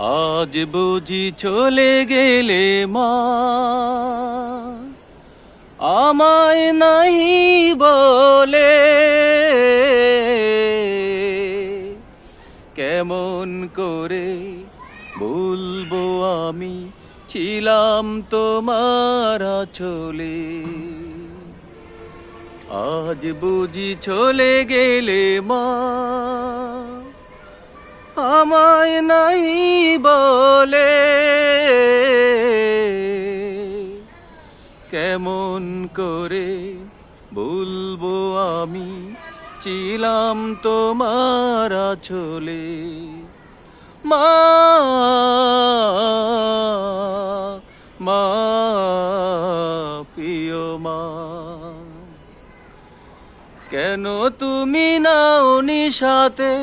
আজ বুঝি চলে গেলে মা। আমায় নাহি বলে। কেমন করে বলব আমি? ছিলাম তোমার চলে আজ বুঝি চলে গেলে মা। আমায় নাই বলে। কেমন করে বলব আমি? ছিলাম তোমার চলে মা, প্রিয় মা, কেন তুমি নাওনি সাথে?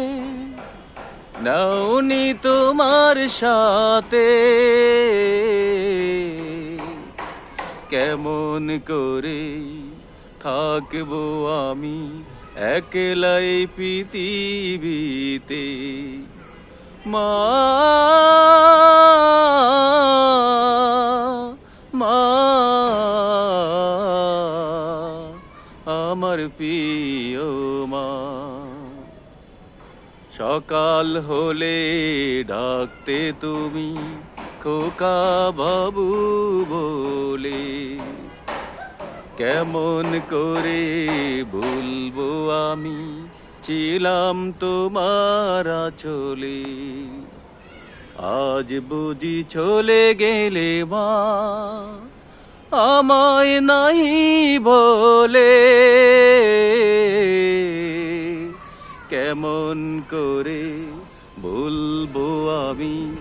নাওনি তোমার সাথে। কেমন করে থাকব আমি একলাই পৃথিবীতে? মা মা আমার প্রিয় মা। সকাল হলে ডাকতে তুমি খোকা বাবু বলে। কেমন করে ভুলবো আমি? ছিলাম তোমার চলে আজ বুঝি চলে গেলে মা, আমায় নাই বলে। কেমন করে বলব আমি?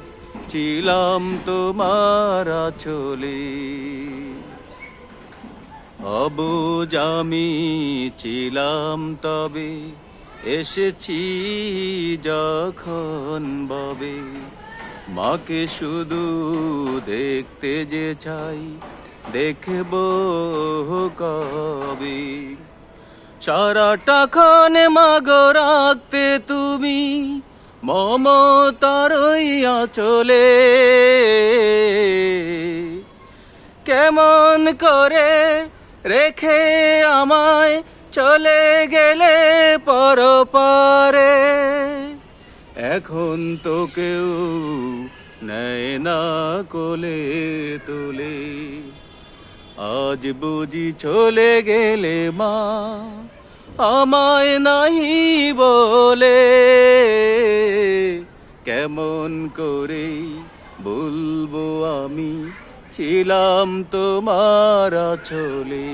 ছিলাম তোমার চলে অবুজ আমি ছিলাম তবে, এসেছি যখন ববে। মাকে শুধু দেখতে যে চাই, দেখব সারাটাক্ষণ মাগো রাখতে তুমি, মমতারই চলে কেমন করে রেখে আমায় চলে গেলে পরপারে? এখন তো কেউ নেয় না কোলে তোলে। আজ বুঝি চলে গেলে মা, আমায় নাই বলে। কেমন করে বলব আমি, ছিলাম তোমার চলে